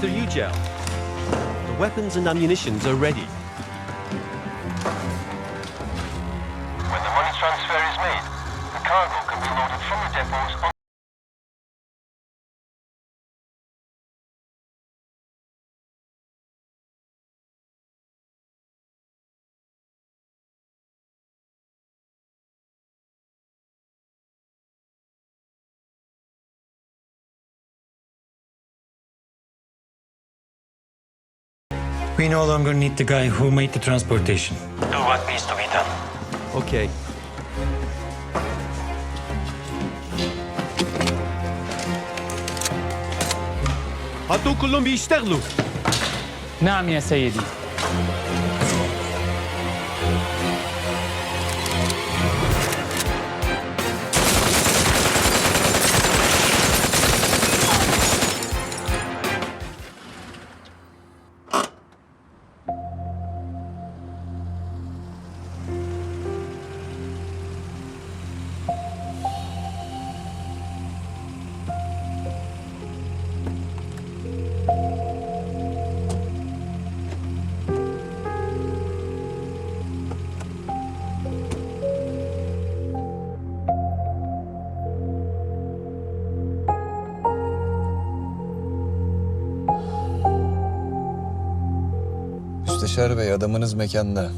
Mr. Ugel. The weapons and ammunitions are ready. When the money transfer is made, the cargo can be loaded from the depots We no longer need the guy who made the transportation. Do what needs to be done. Okay. هاتوا كلهم بيشتغلوا نعم يا سيدي Müsteşar Bey adamınız mekanda.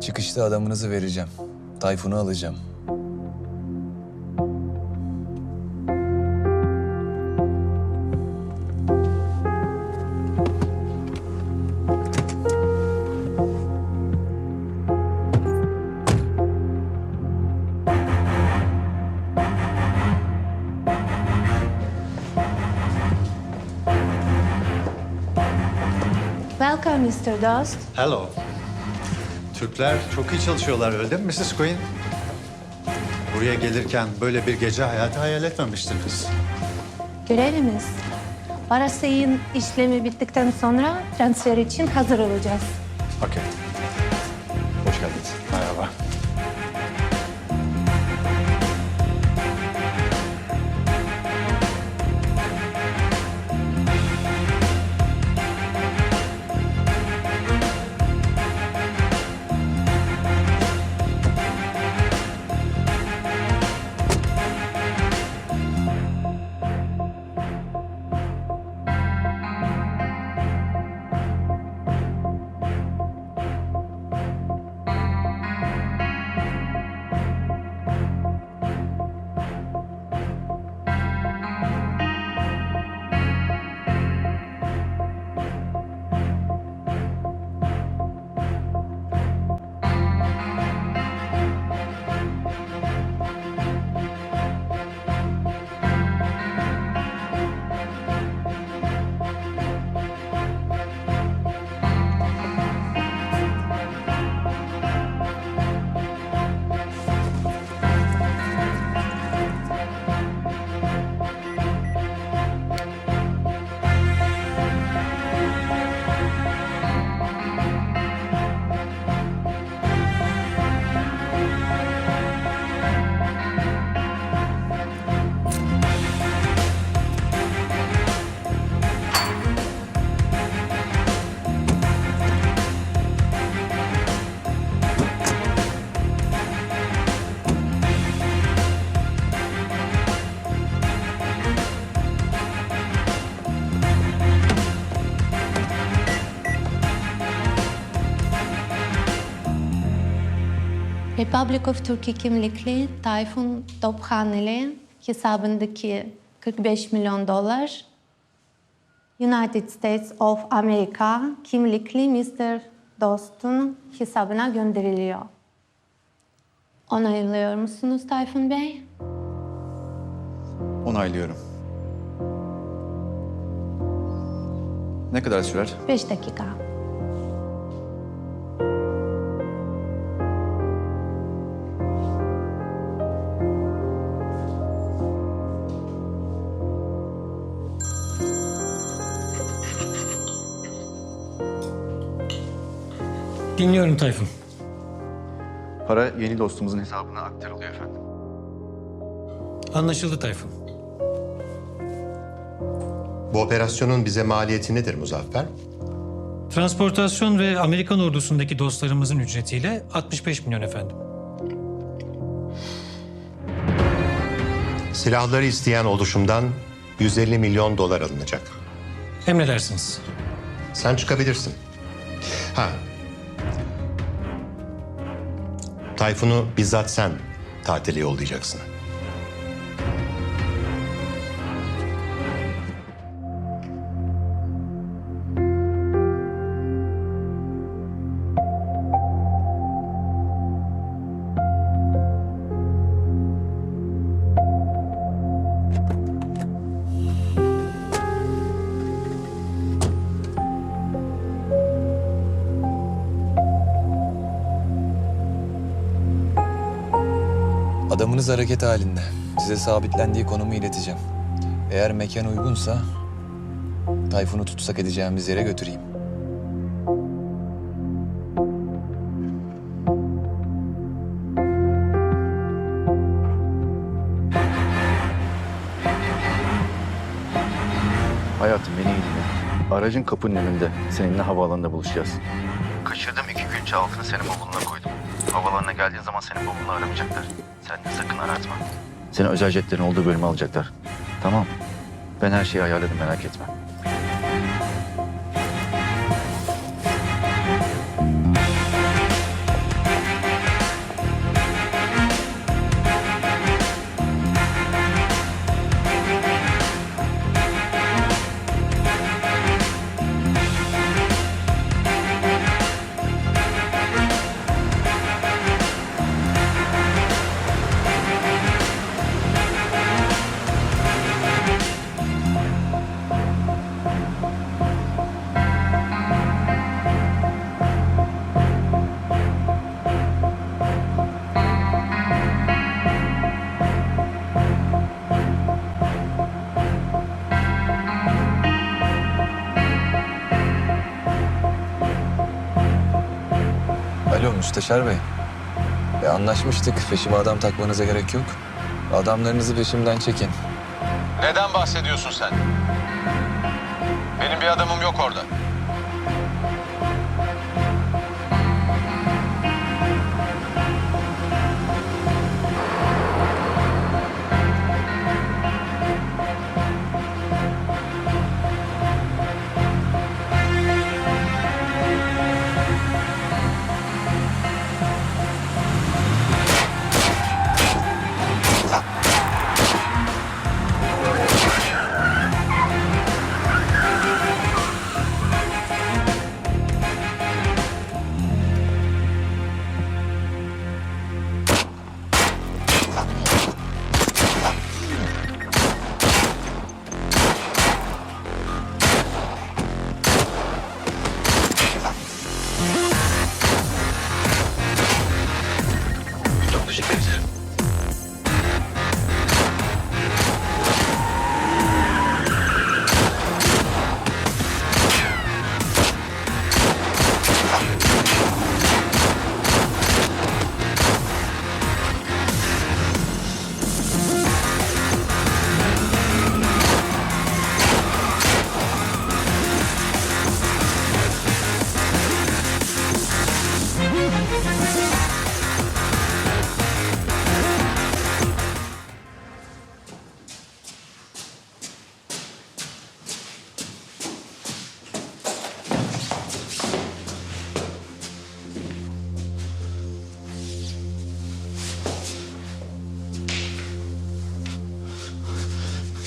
Çıkışta adamınızı vereceğim. Tayfun'u alacağım. Welcome, Mr. Dost. Hello. Türkler çok iyi çalışıyorlar öyle değil mi Mrs. Queen? Buraya gelirken böyle bir gece hayatı hayal etmemiştiniz. Görevimiz. Parasayın işlemi bittikten sonra transfer için hazır olacağız. Okey. Hoş geldiniz. Republic of Turkey kimlikli Tayfun Tophaneli hesabındaki 45 milyon dolar United States of America kimlikli Mr. Dost'un hesabına gönderiliyor. Onaylıyor musunuz Tayfun Bey? Onaylıyorum. Ne kadar sürer? 5 dakika. Dinliyorum Tayfun. Para yeni dostumuzun hesabına aktarılıyor efendim. Anlaşıldı Tayfun. Bu operasyonun bize maliyeti nedir Muzaffer? Transportasyon ve Amerikan ordusundaki dostlarımızın ücretiyle 65 milyon efendim. Silahları isteyen oluşumdan 150 milyon dolar alınacak. Emredersiniz. Sen çıkabilirsin. Ha. Tayfun'u bizzat sen tatile yollayacaksın. Adamınız hareket halinde. Size sabitlendiği konumu ileteceğim. Eğer mekan uygunsa Tayfun'u tutsak edeceğimiz yere götüreyim. Hayatım beni iyi dinle. Aracın kapının önünde. Seninle havaalanında buluşacağız. Kaçırdığım iki külçe altını senin bavuluna koydum. Havaalanına geldiğin zaman senin bavulunu aramayacaklar. Sen de sakın aratma. Seni özel jetlerin olduğu bölüme alacaklar. Tamam. Ben her şeyi ayarladım merak etme. Müsteşar Bey. E anlaşmıştık. Peşime adam takmanıza gerek yok. Adamlarınızı peşimden çekin. Neden bahsediyorsun sen? Benim bir adamım yok orada.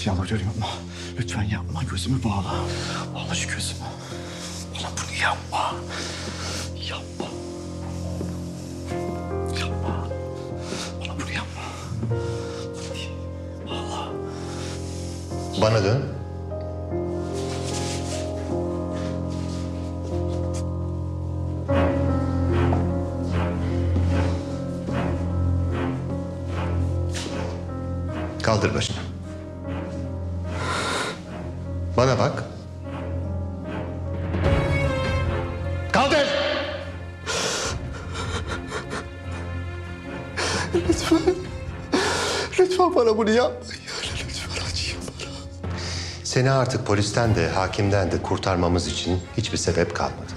Yalvarıyorum yapma. Lütfen yapma. Gözümü bağla. Bağla şu gözümü. Bana bunu yapma. Yapma. Yapma. Bana bunu yapma. Bana dön. Kaldır başını. Bana bak. Kaldır! Lütfen bana bunu yapma. Lütfen acıyım bana. Seni artık polisten de hakimden de kurtarmamız için hiçbir sebep kalmadı.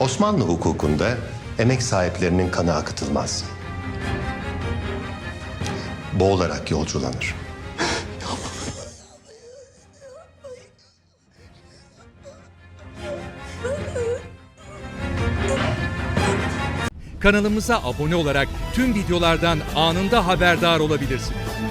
Osmanlı hukukunda emek sahiplerinin kanı akıtılmaz. Boğularak yolculanır. Kanalımıza abone olarak tüm videolardan anında haberdar olabilirsiniz.